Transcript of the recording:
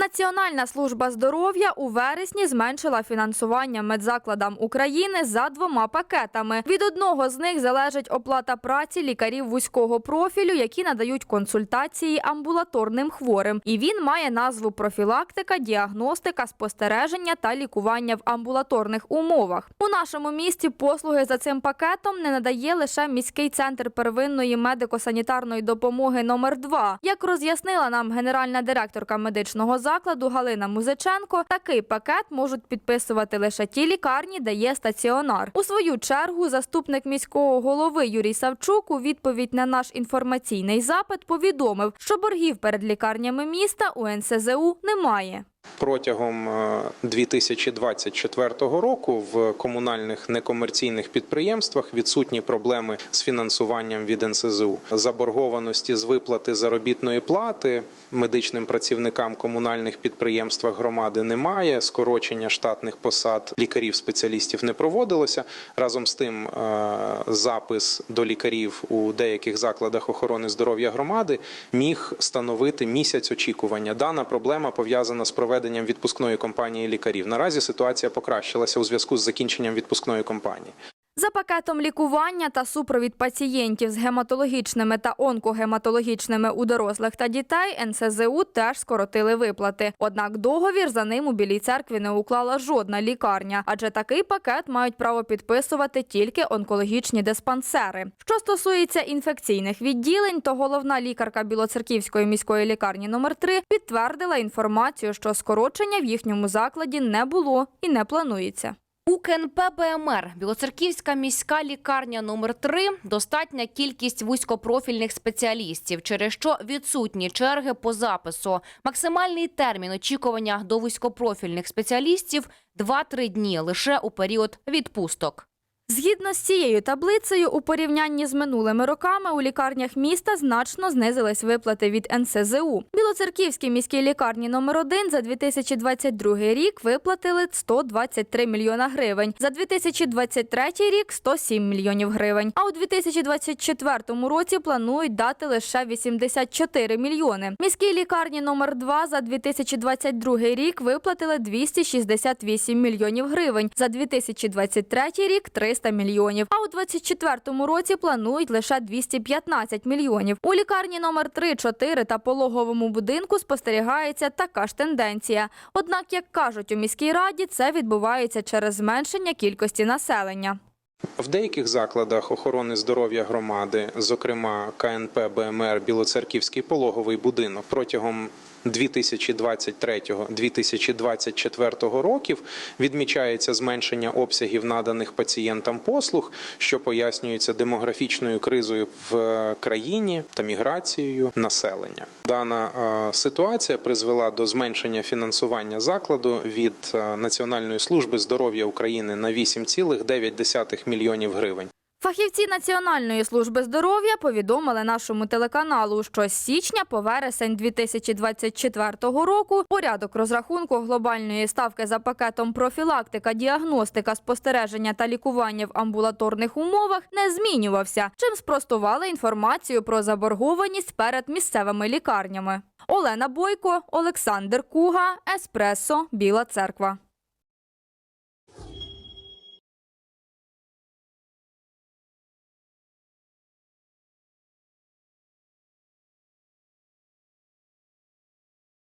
Національна служба здоров'я у вересні зменшила фінансування медзакладам України за двома пакетами. Від одного з них залежить оплата праці лікарів вузького профілю, які надають консультації амбулаторним хворим. І він має назву профілактика, діагностика, спостереження та лікування в амбулаторних умовах. У нашому місті послуги за цим пакетом не надає лише міський центр первинної медико-санітарної допомоги номер 2 Як роз'яснила нам генеральна директорка медичного закладу Галина Музиченко, такий пакет можуть підписувати лише ті лікарні, де є стаціонар. У свою чергу заступник міського голови Юрій Савчук у відповідь на наш інформаційний запит повідомив, що боргів перед лікарнями міста у НСЗУ немає. Протягом е, 2024 року в комунальних некомерційних підприємствах відсутні проблеми з фінансуванням від НСЗУ. Заборгованості з виплати заробітної плати медичним працівникам комунальних підприємствах громади немає. Скорочення штатних посад лікарів-спеціалістів не проводилося. Разом з тим, е, запис до лікарів у деяких закладах охорони здоров'я громади міг становити місяць очікування. Дана проблема пов'язана з проведенням відпускної кампанії лікарів. Наразі ситуація покращилася у зв'язку з закінченням відпускної кампанії. За пакетом лікування та супровід пацієнтів з гематологічними та онкогематологічними у дорослих та дітей НСЗУ теж скоротили виплати. Однак договір за ним у Білій церкві не уклала жодна лікарня, адже такий пакет мають право підписувати тільки онкологічні диспансери. Що стосується інфекційних відділень, то головна лікарка Білоцерківської міської лікарні номер 3 підтвердила інформацію, що скорочення в їхньому закладі не було і не планується. У КНП БМР Білоцерківська міська лікарня номер 3 достатня кількість вузькопрофільних спеціалістів, через що відсутні черги по запису. Максимальний термін очікування до вузькопрофільних спеціалістів 2-3 дні лише у період відпусток. Згідно з цією таблицею, у порівнянні з минулими роками у лікарнях міста значно знизились виплати від НСЗУ. Білоцерківській міській лікарні номер 1 за 2022 рік виплатили 123 мільйона гривень, за 2023 рік 107 мільйонів гривень. А у 2024 році планують дати лише 84 мільйони. Міській лікарні номер 2 за 2022 рік виплатили 268 мільйонів гривень, за 2023 рік 300 мільйонів. А у 2024 році планують лише 215 мільйонів. У лікарні номер 3, 4 та пологовому будинку спостерігається така ж тенденція. Однак, як кажуть у міській раді, це відбувається через зменшення кількості населення. В деяких закладах охорони здоров'я громади, зокрема КНП БМР Білоцерківський пологовий будинок, протягом 2023-2024 років відмічається зменшення обсягів наданих пацієнтам послуг, що пояснюється демографічною кризою в країні та міграцією населення. Дана е, ситуація призвела до зменшення фінансування закладу від е, Національної служби здоров'я України на 8,9 мільйонів гривень. Фахівці Національної служби здоров'я повідомили нашому телеканалу, що з січня по вересень 2024 року порядок розрахунку глобальної ставки за пакетом профілактика, діагностика, спостереження та лікування в амбулаторних умовах не змінювався, чим спростували інформацію про заборгованість перед місцевими лікарнями. Олена Бойко, Олександр Куга, Еспресо, Біла Церква.